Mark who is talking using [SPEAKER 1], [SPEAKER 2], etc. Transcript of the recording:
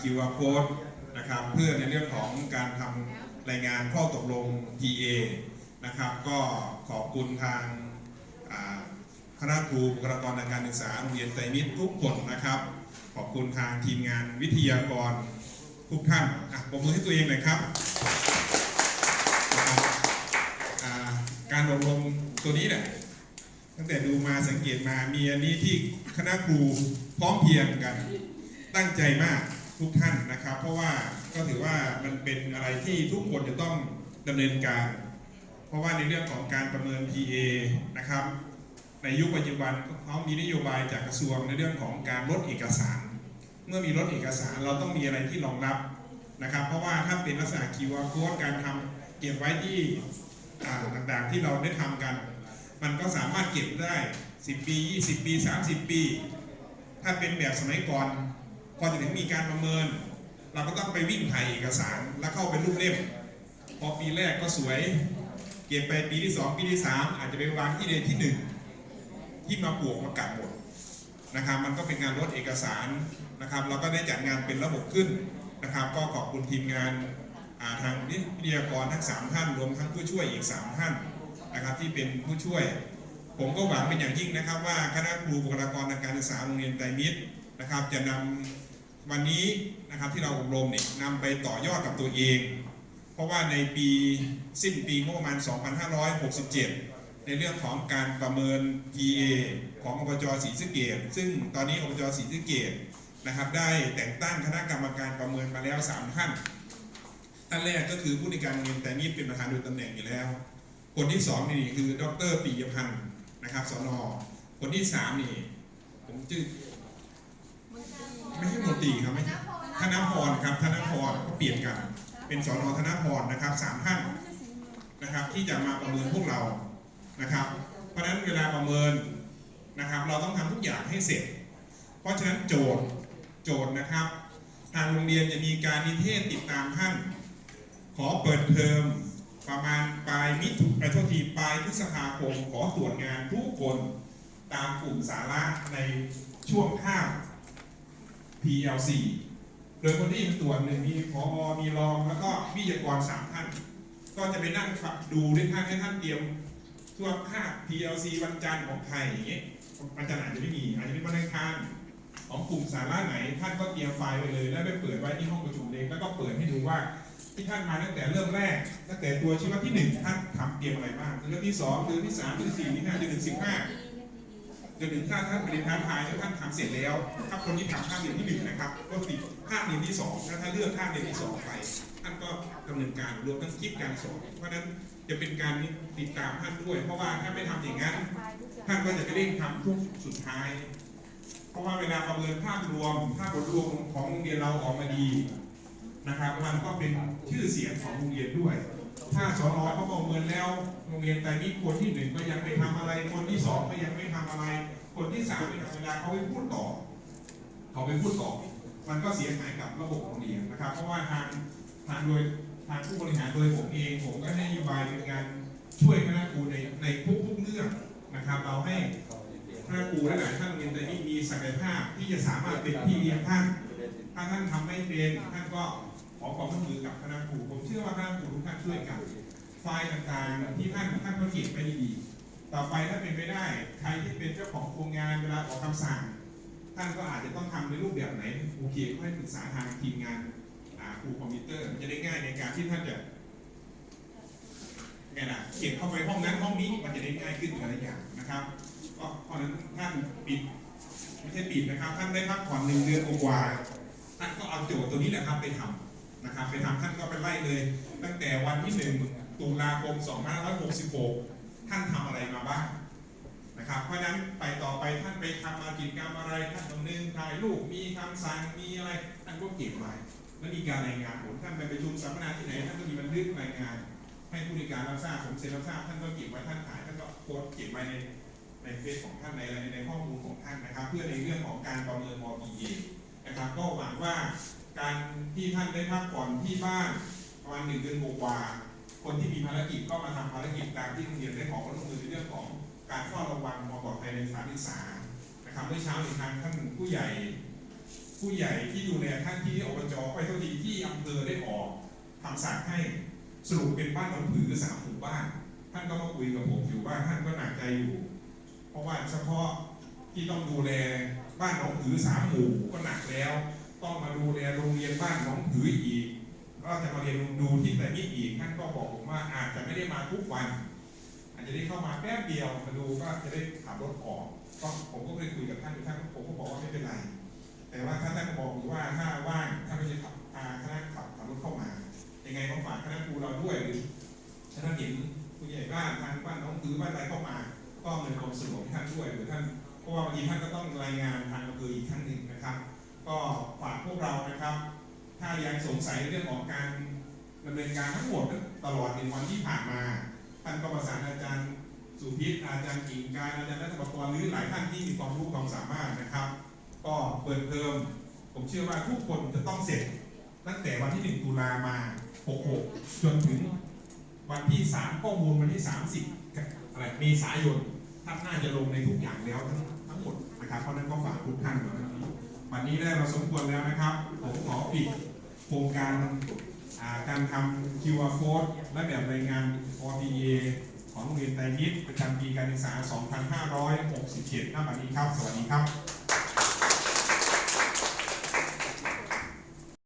[SPEAKER 1] QR code นะครับเพื่อในเรื่องของการทำรายงานข้อตกลง PA นะครับก็ขอบคุณทางคณะครูบุคลากรทางการศึกษาโรงเรียนไตรมิตรทุกคนนะครับ ขอบคุณทางทีมงานวิทยากรทุกท่านอะปรบมือให้ตัวเองหน่อยครับการอบรมตัวนี้เนี่ยตั้งแต่ดูมาสังเกตมามีอันนี้ที่คณะครูพร้อมเพรียงกันตั้งใจมาก ทุกท่านนะครับ เพราะว่าก็ถือว่ามันเป็นอะไรที่ทุกคนจะต้องดำเนินการ เพราะว่าในเรื่องของการประเมิน PA นะครับ ในยุคปัจจุบันเขามีนโยบายจากกระทรวงในเรื่องของการลดเอกสาร เมื่อมีลดเอกสารเราต้องมีอะไรที่รองรับนะครับ เพราะว่าถ้าเป็นลักษณะ QR code การทำเก็บไว้ที่อ่าต่างๆที่เราได้ทำกัน มันก็สามารถเก็บได้ 10 ปี 20 ปี 30 ปี ถ้าเป็นแบบสมัยก่อน พอจะถึงมีการประเมิน เราก็ต้องไปวิ่งถ่ายเอกสารแล้วเข้าเป็นรูปเล่ม พอปีแรกก็สวย เก็บไปปีที่ 2 ปีที่ 3 อาจจะไปวางที่เดนที่ 1 ที่มาปลวกมากัดหมดนะครับ มันก็เป็นงานลดเอกสารนะครับ เราก็ได้จัดงานเป็นระบบขึ้นนะครับ ก็ขอบคุณทีมงานาทางวิทยากรทั้ง 3 ท่านรวมทั้งผู้ช่วยอีก 3 ท่านนะครับที่เป็นผู้ช่วย ผมก็หวังเป็นอย่างยิ่งนะครับว่าคณะครูบุคลากรทางการศึกษาโรงเรียนไตรมิตรนะครับ จะนำ วันนี้นะครับที่เราอบรมเนี่ยนำไปต่อยอดกับตัวเอง เพราะว่าในปีสิ้นปีงบประมาณ 2567 ในเรื่องของการประเมิน PA ของอบจศรีสะเกดซึ่งตอนนี้อบจศรีสะเกดนะครับได้แต่งตั้งคณะกรรมการประเมินมาแล้ว 3 ท่านท่านแรกก็คือผู้ในการโรงเรียนไตรมิตรเป็นประธานโดยตำแหน่งอยู่แล้ว คนที่สองนี่คือดรปิยพันธ์นะครับสนคนที่สามนี่ผมชื่อ ไม่ใช่มนตรีครับไม่ใช่ธนพรครับธนพรก็เปลี่ยนกัน เป็นสนธนพรนะครับสามท่านนะครับ ที่จะมาประเมินพวกเรานะครับ เพราะฉะนั้นเวลาประเมินนะครับ เราต้องทำทุกอย่างให้เสร็จ เพราะฉะนั้นโจทย์โจทย์นะครับ ทางโรงเรียนจะมีการนิเทศติดตามท่าน ขอเปิดเทอมประมาณปลายมิถุไปโทษทีปลายพฤษภาคมขอตรวจงานทุกคนตามกลุ่มสาระในช่วงข้าม PLC โดยคนที่ตรวจหนึ่งมีพอมีรองแล้วก็วิทยากรสามท่าน ก็จะไปนั่งฟังดูด้วยท่านให้ท่านเตรียมช่วงคาบ PLC วันจันทร์ของใครอย่างเงี้ยวันจันทร์อาจจะไม่มีอาจจะเป็นวันอังคารของกลุ่มสาระไหน ท่านก็เตรียมไฟล์ไว้เลย แล้วไปเปิดไว้ที่ห้องประชุมเล็กแล้วก็เปิดให้ดูว่าที่ท่านมาตั้งแต่เริ่มแรกตั้งแต่ตัวชีวะที่หนึ่งท่านทำเตรียมอะไรบ้างเดือนที่สองเดือนที่สามเดือนที่สี่ที่ห้าเดือนที่สิบ ห้าเดือนหนึ่งถ้าท่านปริญญาภายแล้วท่านทำเสร็จแล้ว ถ้าคนที่ทำภาคเรียนที่หนึ่งนะครับ ก็ติดภาคเรียนที่สองถ้าท่านเลือกภาคเรียนที่สองไป ท่านก็ดำเนินการรวมทั้งคลิปการสอน เพราะนั้นจะเป็นการติดตามท่านด้วย เพราะว่าถ้าไม่ทำอย่างนั้น ท่านก็จะไปเร่งทำทุกสุดท้าย เพราะว่าเวลาประเมินภาพรวมภาพรวมของโรงเรียนเราออกมาดีนะครับ มันก็เป็นชื่อเสียงของโรงเรียนด้วย ถ้าสอนอเขาประเมินแล้ว โรงเรียนแต่นี้คนที่หนึ่งก็ยังไม่ทำอะไร คนที่สองก็ยังไม่ทำอะไร คนที่สามเป็นเวลาเขาไปพูดต่อ เขาไปพูดต่อ มันก็เสียหายกับระบบโรงเรียนนะครับ เพราะว่าทางทางโดยทางผู้บริหารโดยผมเอง ผมก็ให้นโยบายในการช่วยคณะครูในในทุกๆเรื่องนะครับ เราให้คณะครูและหลายท่านเรียนแต่นี้มีศักยภาพที่จะสามารถเป็นพี่เลี้ยงท่านถ้าท่านทำไม่เป็นท่านก็ ขอความร่วมมือกับคณะครูผมเชื่อว่าคณะครูทุกท่านช่วยกันไฟล์ต่างๆที่ท่านท่านก็เก็บไปดีๆต่อไปถ้าเป็นไปได้ใครที่เป็นเจ้าของโครงงานเวลาออกคำสั่ง ท่านก็อาจจะต้องทำในรูปแบบไหนโอเคก็ให้ปรึกษาทางทีมงานครูคอมพิวเตอร์มันจะได้ง่ายในการที่ท่านจะไงนะเขียนเข้าไปห้องนั้นห้องนี้มันจะได้ง่ายขึ้นหลายอย่างนะครับก็เพราะฉะนั้นท่านปิดไม่ใช่ปิดนะครับ ท่านได้พักผ่อนหนึ่งเดือนกว่าท่านก็เอาโจทย์ตัวนี้แหละครับไปทำ นะครับไปทำท่านก็ไปไล่เลย ตั้งแต่วันที่หนึ่งตุลาคม 2566 ท่านทำอะไรมาบ้างนะครับเพราะฉะนั้นไปต่อไปท่านไปทำมากิจกรรมอะไรท่านตรงนึงถ่ายรูปมีคำสั่งมีอะไรท่านก็เก็บไว้แล้วมีการรายงานผลท่านไปประชุมสัมมนาที่ไหนท่านก็มีบันทึกรายงาน ให้ผู้ในวยการรับทราบผมเซ็นรับทราบท่านก็เก็บไว้ท่านถ่ายท่านก็โพสต์เก็บไว้ในในเฟซของท่านในอะไรในข้อมูลของท่านนะครับ เพื่อในเรื่องของการประเมินม .BA นะครับ ก็หวังว่า การที่ท่านได้พักผ่อนที่บ้านประมาณหนึ่งเดือนกว่าคนที่มีภารกิจก็มาทำภารกิจตามที่โรงเรียนได้ขอความร่วมมือในเรื่องของการเฝ้าระวังความปลอดภัยในสถานศึกษานะครับเมื่อเช้าในทางท่านผู้ใหญ่ ผู้ใหญ่ที่ดูแลท่านที่อบจไปเท่าทีที่อำเภอได้ออกคำสั่งให้สรุปเป็นบ้านหนองผือสามหมู่บ้าน ท่านก็มาคุยกับผมอยู่ว่าท่านก็หนักใจอยู่ เพราะว่าเฉพาะที่ต้องดูแลบ้านหนองผือสามหมู่ก็หนักแล้ว ต้องมาดูแลโรงเรียนบ้านหนองผืออีก ก็จะมาเรียนดูที่แต่นี่อีกท่านก็บอกผมว่าอาจจะไม่ได้มาทุกวัน อาจจะได้เข้ามาแป๊บเดียวมาดูก็จะได้ขับรถออกก็ผมก็เลยคุยกับท่านท่านผมก็บอกว่าไม่เป็นไร แต่ว่าถ้าท่านบอกว่าถ้าว่างถ้าไม่จะขับพาคณะขับขับรถเข้ามายังไงก็ฝากคณะครูเราด้วยหรือถ้าเห็นผู้ใหญ่บ้านทางบ้านน้องถือบ้านอะไรเข้ามา ก็เงินความสะดวกให้ท่านด้วยหรือท่านเพราะว่าบางทีท่านก็ต้องรายงาน ยังสงสัยเรื่องของการดำเนินการทั้งหมดตลอดในวันที่ผ่านมา ท่านก็ประสานอาจารย์สุพิษอาจารย์กิ่งการอาจารย์รัตนปกรหรือหลายท่านที่มีความรู้ความสามารถนะครับ ก็เปิดเทอมผมเชื่อว่าทุกคนจะต้องเสร็จ ตั้งแต่วันที่ 1 ตุลามา 66 จนถึงวันที่ 3 ข้อมูลวันที่ 30อะไรเมษายนท่านน่าจะลงในทุกอย่างแล้วทั้งทั้งหมดนะครับเพราะนั้นก็ฝากทุกท่านนะครับวันนี้ได้เราสมควรแล้วนะครับ ผมขอปิด โครงการการทำ QR code และแบบรายงาน OTA ของโรงเรียนไตรมิตรประจำปีการศึกษา 2567ณบัดนี้ครับ สวัสดีครับ